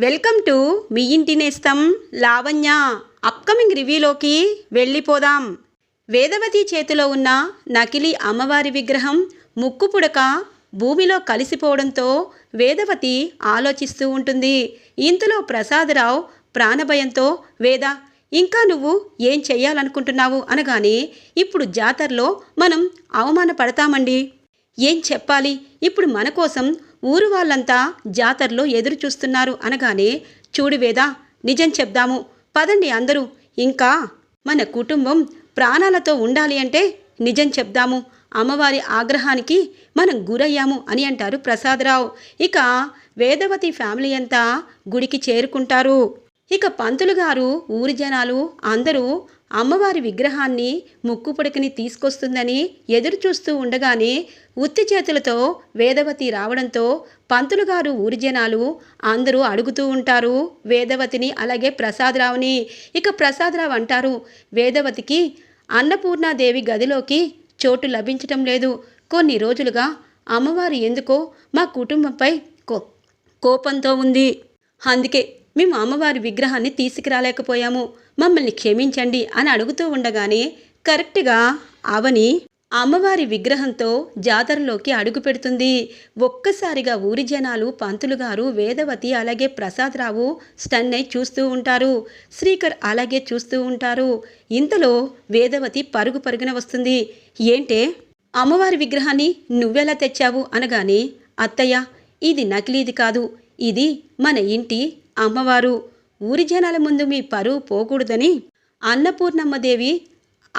Welcome to me ఇంటి నేస్తం Lavanya. Upcoming రివ్యూలోకి వెళ్ళిపోదాం. వేదవతి చేతిలో ఉన్న నకిలీ అమ్మవారి విగ్రహం ముక్కు పుడక భూమిలో కలిసిపోవడంతో వేదవతి ఆలోచిస్తూ ఉంటుంది. ఇంతలో ప్రసాదరావు ప్రాణభయంతో వేద ఇంకా నువ్వు ఏం చెయ్యాలనుకుంటున్నావు? అనగానే ఇప్పుడు జాతరలో మనం అవమానపడతామండి. ఏం చెప్పాలి? ఇప్పుడు మన కోసం ఊరు వాళ్ళంతా జాతరలో ఎదురు చూస్తున్నారు అనగానే చూడు వేదా నిజం చెప్దాము. పదండి అందరూ. ఇంకా మన కుటుంబం ప్రాణాలతో ఉండాలి అంటే నిజం చెప్దాము. అమ్మవారి ఆగ్రహానికి మనం గురయ్యాము అని అంటారు ప్రసాదరావు. ఇక వేదవతి ఫ్యామిలీ అంతా గుడికి చేరుకుంటారు. ఇక పంతులు గారు ఊరి జనాలు అందరూ అమ్మవారి విగ్రహాన్ని ముక్కు పుడకని తీసుకొస్తుందని ఎదురు చూస్తూ ఉండగానే ఉత్తి చేతులతో వేదవతి రావడంతో పంతులు గారు ఊరి జనాలు అందరూ అడుగుతూ ఉంటారు వేదవతిని అలాగే ప్రసాదరావుని. ఇక ప్రసాదరావు అంటారు వేదవతికి అన్నపూర్ణాదేవి గదిలోకి చోటు లభించటం లేదు. కొన్ని రోజులుగా అమ్మవారు ఎందుకో మా కుటుంబంపై కో కోపంతో ఉంది. అందుకే మేము అమ్మవారి విగ్రహాన్ని తీసుకురాలేకపోయాము. మమ్మల్ని క్షమించండి అని అడుగుతూ ఉండగానే కరెక్ట్గా అవని అమ్మవారి విగ్రహంతో జాతరలోకి అడుగు పెడుతుంది. ఒక్కసారిగా ఊరి జనాలు పంతులు గారు వేదవతి అలాగే ప్రసాదరావు స్టన్నై చూస్తూ ఉంటారు. శ్రీకర్ అలాగే చూస్తూ ఉంటారు. ఇంతలో వేదవతి పరుగు పరుగున వస్తుంది. ఏంటే? అమ్మవారి విగ్రహాన్ని నువ్వెలా తెచ్చావు? అనగానే అత్తయ్య ఇది నకిలీది కాదు. ఇది మన ఇంటి అమ్మవారు. ఊరి జనాల ముందు మీ పరువు పోకూడదని అన్నపూర్ణమ్మదేవి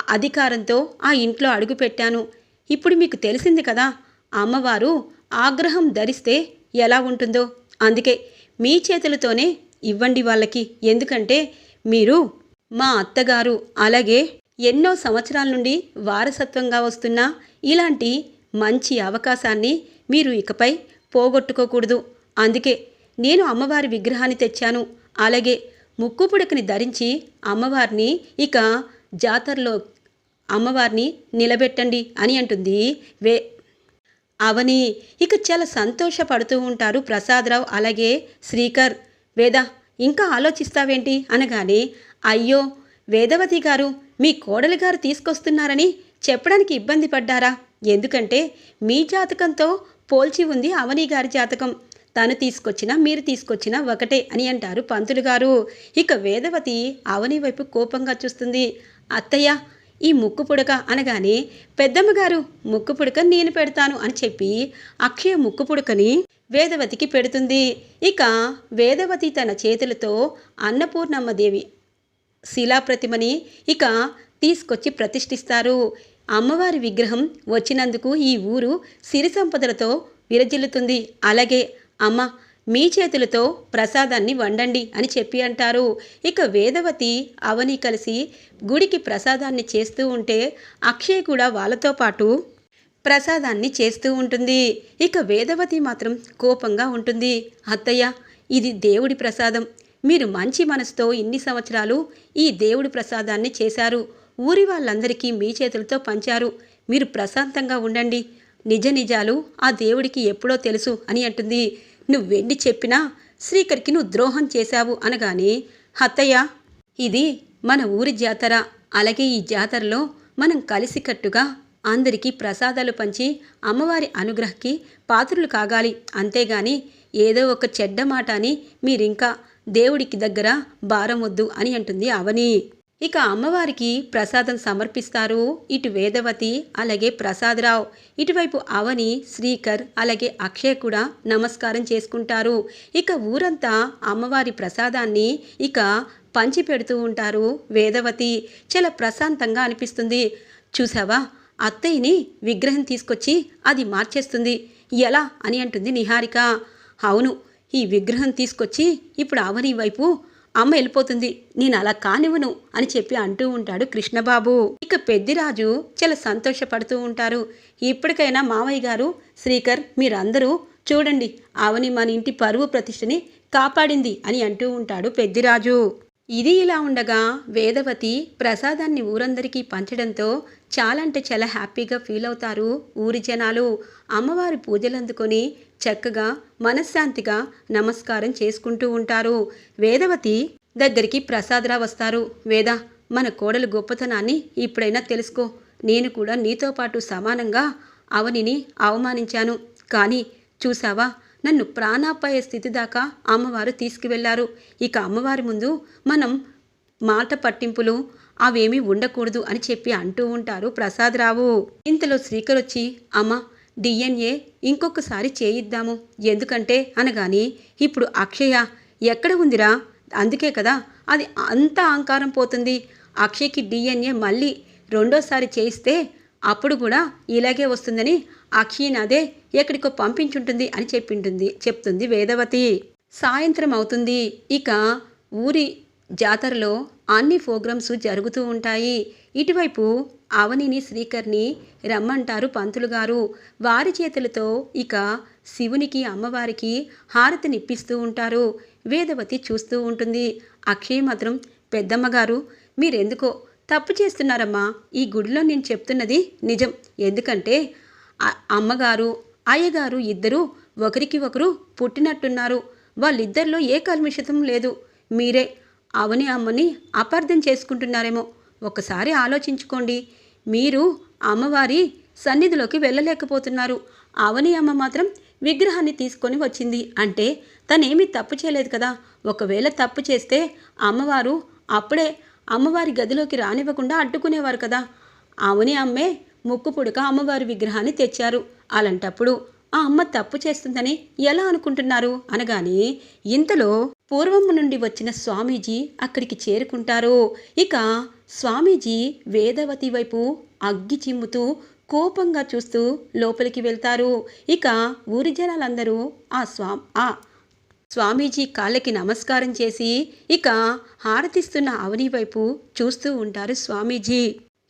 అధికారంతో ఆ ఇంట్లో అడుగుపెట్టాను ఇప్పుడు మీకు తెలిసింది కదా అమ్మవారు ఆగ్రహం ధరిస్తే ఎలా ఉంటుందో. అందుకే మీ చేతులతోనే ఇవ్వండి వాళ్ళకి. ఎందుకంటే మీరు మా అత్తగారు. అలాగే ఎన్నో సంవత్సరాల నుండి వారసత్వంగా వస్తున్న ఇలాంటి మంచి అవకాశాన్ని మీరు ఇకపై పోగొట్టుకోకూడదు. అందుకే నేను అమ్మవారి విగ్రహాన్ని తెచ్చాను. అలాగే ముక్కు పుడకని ధరించి అమ్మవారిని ఇక జాతరలో అమ్మవారిని నిలబెట్టండి అని అంటుంది. వే అవని ఇక చాలా సంతోషపడుతూ ఉంటారు ప్రసాదరావు. అలాగే శ్రీకర్ వేద ఇంకా ఆలోచిస్తావేంటి? అనగానే అయ్యో వేదవతి గారు మీ కోడలి గారు తీసుకొస్తున్నారని చెప్పడానికి ఇబ్బంది పడ్డారా? ఎందుకంటే మీ జాతకంతో పోల్చి ఉంది అవని గారి జాతకం. తను తీసుకొచ్చినా మీరు తీసుకొచ్చినా ఒకటే అని అంటారు పంతులు గారు. ఇక వేదవతి అవని వైపు కోపంగా చూస్తుంది. అత్తయ్య ఈ ముక్కు పుడక అనగానే పెద్దమ్మగారు ముక్కు పుడక నేను పెడతాను అని చెప్పి అక్షయ ముక్కు పుడకని వేదవతికి పెడుతుంది. ఇక వేదవతి తన చేతులతో అన్నపూర్ణమ్మదేవి శిలాప్రతిమని ఇక తీసుకొచ్చి ప్రతిష్ఠిస్తారు. అమ్మవారి విగ్రహం వచ్చినందుకు ఈ ఊరు సిరి సంపదలతో విరజిల్లుతుంది. అలాగే అమ్మ మీ చేతులతో ప్రసాదాన్ని వండండి అని చెప్పి అంటారు. ఇక వేదవతి అవని కలిసి గుడికి ప్రసాదాన్ని చేస్తూ ఉంటే అక్షయ్ కూడా వాళ్ళతో పాటు ప్రసాదాన్ని చేస్తూ ఉంటుంది. ఇక వేదవతి మాత్రం కోపంగా ఉంటుంది. అత్తయ్య ఇది దేవుడి ప్రసాదం. మీరు మంచి మనసుతో ఇన్ని సంవత్సరాలు ఈ దేవుడి ప్రసాదాన్ని చేశారు. ఊరి వాళ్ళందరికీ మీ చేతులతో పంచారు. మీరు ప్రశాంతంగా ఉండండి. నిజ నిజాలు ఆ దేవుడికి ఎప్పుడో తెలుసు అని అంటుంది. నువ్వెన్ని చెప్పినా శ్రీకర్కి నువ్వు ద్రోహం చేశావు అనగానే హత్తయ్య ఇది మన ఊరి జాతర. అలాగే ఈ జాతరలో మనం కలిసికట్టుగా అందరికీ ప్రసాదాలు పంచి అమ్మవారి అనుగ్రహకి పాత్రులు కాగాలి. అంతేగాని ఏదో ఒక చెడ్డ మాట అని మీరింకా దేవుడికి దగ్గర భారం వద్దు అని అంటుంది అవని. ఇక అమ్మవారికి ప్రసాదం సమర్పిస్తారు. ఇటు వేదవతి అలాగే ప్రసాదరావు. ఇటువైపు అవని శ్రీకర్ అలాగే అక్షయ్ కూడా నమస్కారం చేసుకుంటారు. ఇక ఊరంతా అమ్మవారి ప్రసాదాన్ని ఇక పంచి పెడుతూ ఉంటారు వేదవతి. చాలా ప్రశాంతంగా అనిపిస్తుంది. చూసావా? అత్తయ్యని విగ్రహం తీసుకొచ్చి అది మార్చేస్తుంది. ఎలా అని అంటుంది నిహారిక. అవును ఈ విగ్రహం తీసుకొచ్చి ఇప్పుడు అవని వైపు అమ్మ వెళ్ళిపోతుంది. నేను అలా కానివ్వను అని చెప్పి అంటూ ఉంటాడు కృష్ణబాబు. ఇక పెద్దిరాజు చాలా సంతోషపడుతూ ఉంటారు. ఇప్పటికైనా మావయ్య గారు శ్రీకర్ మీరందరూ చూడండి అవని మన ఇంటి పరువు ప్రతిష్టని కాపాడింది అని అంటూ ఉంటాడు పెద్దిరాజు. ఇది ఇలా ఉండగా వేదవతి ప్రసాదాన్ని ఊరందరికీ పంచడంతో చాలా అంటే చాలా హ్యాపీగా ఫీల్ అవుతారు. ఊరి జనాలు అమ్మవారి పూజలు అందుకొని చక్కగా మనశ్శాంతిగా నమస్కారం చేసుకుంటూ ఉంటారు. వేదవతి దగ్గరికి ప్రసాదరా వస్తారు. వేద మన కోడలు గొప్పతనాన్ని ఇప్పుడైనా తెలుసుకో. నేను కూడా నీతో పాటు సమానంగా అవనిని అవమానించాను. కానీ చూసావా నన్ను ప్రాణాపాయ స్థితి దాకా అమ్మవారు తీసుకువెళ్ళారు. ఇక అమ్మవారి ముందు మనం మాట పట్టింపులు అవేమీ ఉండకూడదు అని చెప్పి అంటూ ఉంటారు ప్రసాదరావు. ఇంతలో శ్రీకర్ వచ్చి అమ్మ డిఎన్ఏ ఇంకొకసారి చేయిద్దాము. ఎందుకంటే అనగాని ఇప్పుడు అక్షయ ఎక్కడ ఉందిరా? అందుకే కదా అది అంత అహంకారం పోతుంది. అక్షయ్కి డిఎన్ఏ మళ్ళీ రెండోసారి చేయిస్తే అప్పుడు కూడా ఇలాగే వస్తుందని అక్షయ్ని అదే ఎక్కడికో పంపించుంటుంది అని చెప్పింటుంది చెప్తుంది వేదవతి. సాయంత్రం అవుతుంది. ఇక ఊరి జాతరలో అన్ని ప్రోగ్రామ్స్ జరుగుతూ ఉంటాయి. ఇటువైపు అవనిని శ్రీకర్ని రమ్మంటారు పంతులు గారు. వారి చేతులతో ఇక శివునికి అమ్మవారికి హారతినిప్పిస్తూ ఉంటారు. వేదవతి చూస్తూ ఉంటుంది. అక్షయ్ మాత్రం పెద్దమ్మగారు మీరెందుకో తప్పు చేస్తున్నారమ్మా. ఈ గుడిలో నేను చెప్తున్నది నిజం. ఎందుకంటే అమ్మగారు అయ్యగారు ఇద్దరూ ఒకరికి ఒకరు పుట్టినట్టున్నారు. వాళ్ళిద్దరిలో ఏ కల్మిషితం లేదు. మీరే అవని అమ్మని అపార్థం చేసుకుంటున్నారేమో. ఒకసారి ఆలోచించుకోండి. మీరు అమ్మవారి సన్నిధిలోకి వెళ్ళలేకపోతున్నారు. అవని అమ్మ మాత్రం విగ్రహాన్ని తీసుకొని వచ్చింది. అంటే తనేమీ తప్పు చేయలేదు కదా. ఒకవేళ తప్పు చేస్తే అమ్మవారు అప్పుడే అమ్మవారి గదిలోకి రానివ్వకుండా అడ్డుకునేవారు కదా. అవని అమ్మే ముక్కు పుడక అమ్మవారి విగ్రహాన్ని తెచ్చారు. అలాంటప్పుడు ఆ అమ్మ తప్పు చేస్తుందని ఎలా అనుకుంటున్నారు? అనగానే ఇంతలో పూర్వం నుండి వచ్చిన స్వామీజీ అక్కడికి చేరుకుంటారు. ఇక స్వామీజీ వేదవతి వైపు అగ్గి చిమ్ముతూ కోపంగా చూస్తూ లోపలికి వెళ్తారు. ఇక ఊరి జనాలందరూ ఆ స్వా ఆ స్వామీజీ కాళ్ళకి నమస్కారం చేసి ఇక హారతిస్తున్న అవని వైపు చూస్తూ ఉంటారు స్వామీజీ.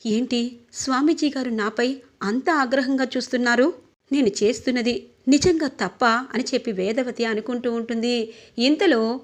ఏంటి? స్వామీజీ గారు నాపై అంత ఆగ్రహంగా చూస్తున్నారు? నేను చేస్తున్నది నిజంగా తప్ప అని చెప్పి వేదవతి అనుకుంటూ ఉంటుంది. ఇంతలో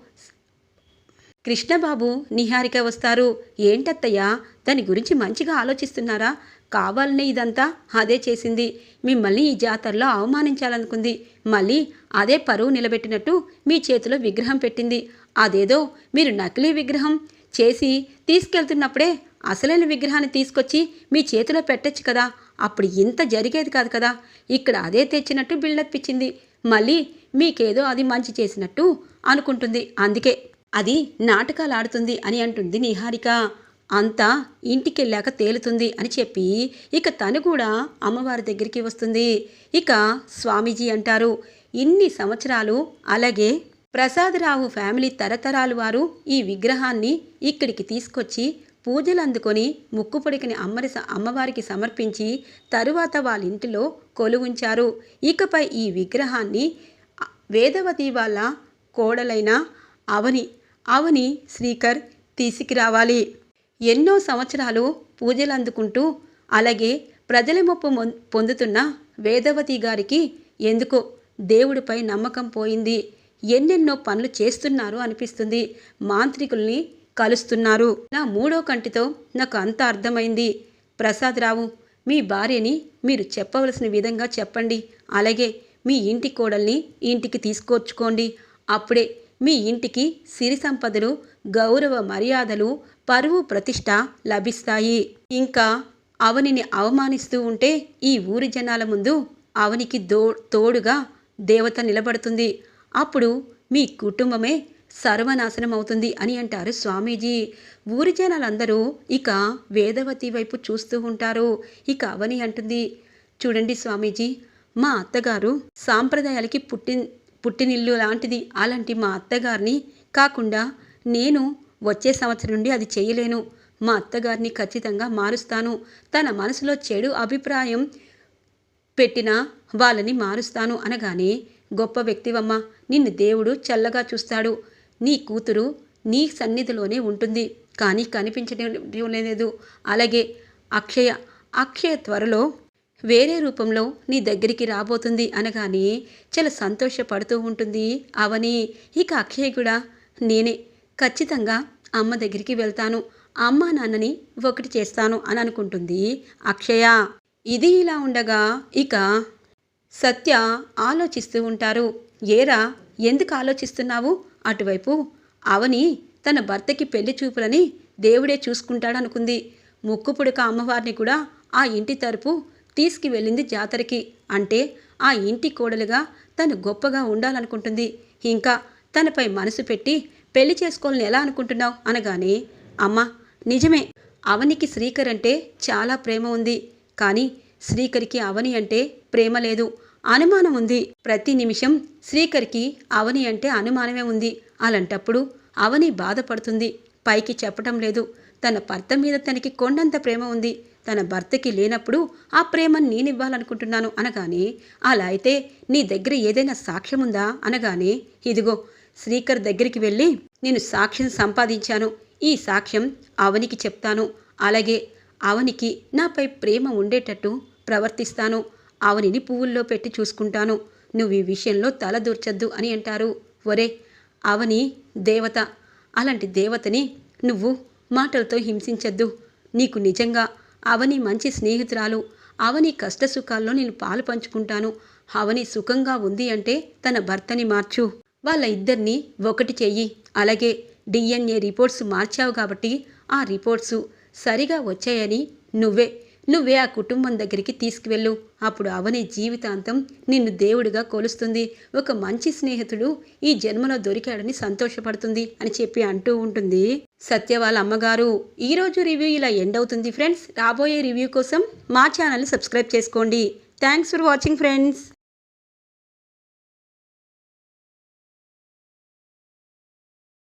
కృష్ణబాబు నిహారిక వస్తారు. ఏంటత్తయ్యా? దాని గురించి మంచిగా ఆలోచిస్తున్నారా? కావాలనే ఇదంతా అదే చేసింది. మిమ్మల్ని ఈ జాతరలో అవమానించాలనుకుంది. మళ్ళీ అదే పరువు నిలబెట్టినట్టు మీ చేతిలో విగ్రహం పెట్టింది. అదేదో మీరు నకిలీ విగ్రహం చేసి తీసుకెళ్తున్నప్పుడే అసలైన విగ్రహాన్ని తీసుకొచ్చి మీ చేతిలో పెట్టొచ్చు కదా. అప్పుడు ఇంత జరిగేది కాదు కదా. ఇక్కడ అదే తెచ్చినట్టు బిల్డప్ ఇచ్చింది. మళ్ళీ మీకేదో అది మంచి చేసినట్టు అనుకుంటుంది. అందుకే అది నాటకాలు ఆడుతుంది అని అంటుంది నిహారిక. అంతా ఇంటికెళ్ళాక తేలుతుంది అని చెప్పి ఇక తను కూడా అమ్మవారి దగ్గరికి వస్తుంది. ఇక స్వామీజీ అంటారు ఇన్ని సంవత్సరాలు అలాగే ప్రసాదరావు ఫ్యామిలీ తరతరాలు వారు ఈ విగ్రహాన్ని ఇక్కడికి తీసుకొచ్చి పూజలు అందుకొని ముక్కు పొడికిని అమ్మరి అమ్మవారికి సమర్పించి తరువాత వాళ్ళ ఇంటిలో కొలువుంచారు. ఇకపై ఈ విగ్రహాన్ని వేదవతి వాళ్ళ కోడలైన అవని అవని శ్రీకర్ తీసుకురావాలి. ఎన్నో సంవత్సరాలు పూజలు అందుకుంటూ అలాగే ప్రజల మొప్పు పొందుతున్న వేదవతి గారికి ఎందుకో దేవుడిపై నమ్మకం పోయింది. ఎన్నెన్నో పనులు చేస్తున్నారు అనిపిస్తుంది. మాంత్రికుల్ని కలుస్తున్నారు. నా మూడో కంటితో నాకు అంత అర్థమైంది. ప్రసాదరావు మీ భార్యని మీరు చెప్పవలసిన విధంగా చెప్పండి. అలాగే మీ ఇంటి కోడల్ని ఇంటికి తీసుకొచ్చుకోండి అప్పుడే మీ ఇంటికి సిరి సంపదలు గౌరవ మర్యాదలు పరువు ప్రతిష్ట లభిస్తాయి. ఇంకా అవనిని అవమానిస్తూ ఉంటే ఈ ఊరి జనాల ముందు అవనికి దో తోడుగా దేవత నిలబడుతుంది. అప్పుడు మీ కుటుంబమే సర్వనాశనం అవుతుంది అని అంటారు స్వామీజీ. ఊరి జనాలందరూ ఇక వేదవతి వైపు చూస్తూ ఉంటారు. ఇక అవని అంటుంది. చూడండి స్వామీజీ మా అత్తగారు సాంప్రదాయాలకి పుట్టి పుట్టినిల్లు లాంటిది. అలాంటి మా అత్తగారిని కాకుండా నేను వచ్చే సంవత్సరం నుండి అది చేయలేను. మా అత్తగారిని ఖచ్చితంగా మారుస్తాను. తన మనసులో చెడు అభిప్రాయం పెట్టిన వాళ్ళని మారుస్తాను అనగానే గొప్ప వ్యక్తివమ్మ నిన్ను దేవుడు చల్లగా చూస్తాడు. నీ కూతురు నీ సన్నిధిలోనే ఉంటుంది. కానీ కనిపించడం లేదు అలాగే అక్షయ అక్షయ త్వరలో వేరే రూపంలో నీ దగ్గరికి రాబోతుంది అనగానే చాలా సంతోషపడుతూ ఉంటుంది. అవని ఇక అక్షయ్ కూడా నేనే ఖచ్చితంగా అమ్మ దగ్గరికి వెళ్తాను. అమ్మ నాన్నని ఒకటి చేస్తాను అని అనుకుంటుంది అక్షయ. ఇది ఇలా ఉండగా ఇక సత్య ఆలోచిస్తూ ఉంటారు. ఏరా ఎందుకు ఆలోచిస్తున్నావు? అటువైపు అవని తన భర్తకి పెళ్ళి చూపులని దేవుడే చూసుకుంటాడనుకుంది. ముక్కు పుడక అమ్మవారిని కూడా ఆ ఇంటి తరపు తీసుకువెళ్ళింది జాతరకి. అంటే ఆ ఇంటి కోడలుగా తను గొప్పగా ఉండాలనుకుంటుంది. ఇంకా తనపై మనసు పెట్టి పెళ్ళి చేసుకోవాలని ఎలా అనుకుంటున్నావు? అనగానే అమ్మ నిజమే. అవనికి శ్రీకర్ అంటే చాలా ప్రేమ ఉంది. కానీ శ్రీకర్కి అవని అంటే ప్రేమ లేదు. అనుమానం ఉంది. ప్రతి నిమిషం శ్రీకర్కి అవని అంటే అనుమానమే ఉంది. అలాంటప్పుడు అవని బాధపడుతుంది. పైకి చెప్పటం లేదు. తన భర్త మీద తనకి కొండంత ప్రేమ ఉంది. తన భర్తకి లేనప్పుడు ఆ ప్రేమ నేనివ్వాలనుకుంటున్నాను అనగానే అలా అయితే నీ దగ్గర ఏదైనా సాక్ష్యం ఉందా? అనగానే ఇదిగో శ్రీకర్ దగ్గరికి వెళ్ళి నేను సాక్ష్యం సంపాదించాను. ఈ సాక్ష్యం అవనికి చెప్తాను. అలాగే అవనికి నాపై ప్రేమ ఉండేటట్టు ప్రవర్తిస్తాను. ఆవనిని పువ్వుల్లో పెట్టి చూసుకుంటాను. నువ్వు ఈ విషయంలో తల దూర్చద్దు అని అంటారు. ఒరే అవని దేవత. అలాంటి దేవతని నువ్వు మాటలతో హింసించొద్దు. నీకు నిజంగా అవని మంచి స్నేహితురాలు అవని కష్టసుఖాల్లో నేను పాలు పంచుకుంటాను. అవని సుఖంగా ఉంది అంటే తన భర్తని మార్చు. వాళ్ళ ఇద్దరిని ఒకటి చెయ్యి. అలాగే డిఎన్ఏ రిపోర్ట్స్ మార్చావు కాబట్టి ఆ రిపోర్ట్సు సరిగా వచ్చాయని నువ్వే నువ్వే ఆ కుటుంబం దగ్గరికి తీసుకువెళ్ళు. అప్పుడు అవని జీవితాంతం నిన్ను దేవుడిగా కొలుస్తుంది. ఒక మంచి స్నేహితుడు ఈ జన్మలో దొరికాడని సంతోషపడుతుంది అని చెప్పి అంటూ ఉంటుంది. సత్య వాళ్ళ అమ్మగారు ఈరోజు రివ్యూ ఇలా ఎండ్ అవుతుంది ఫ్రెండ్స్. రాబోయే రివ్యూ కోసం మా ఛానల్ సబ్స్క్రైబ్ చేసుకోండి. Thanks for watching friends.